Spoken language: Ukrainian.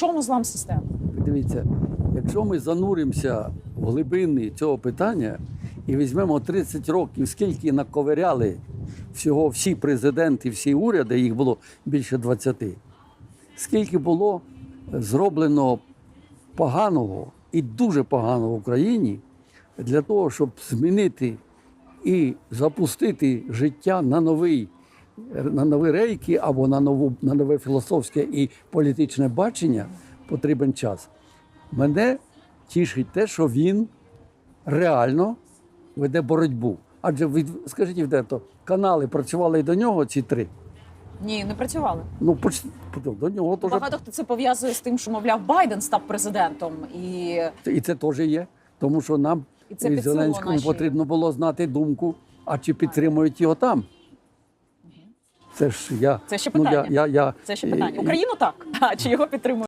чому злам системи? Дивіться, якщо ми зануримося в глибини цього питання і візьмемо 30 років, скільки наковиряли всього всі президенти, всі уряди, їх було більше 20, скільки було зроблено поганого і дуже поганого в Україні для того, щоб змінити і запустити життя на новий. На нові рейки або на нову на нове філософське і політичне бачення потрібен час. Мене тішить те, що він реально веде боротьбу. Адже ви скажіть відверто, канали працювали і до нього ці три. Ні, не працювали. Ну поч- до нього теж Багато хто це пов'язує з тим, що мовляв Байден став президентом, і і це теж є. Тому що нам І це і Зеленському наші- потрібно було знати думку, а чи підтримують його там. Це ж я. Це ще Ну, я, я, я, це ще питання. Україну так, а чи його підтримує?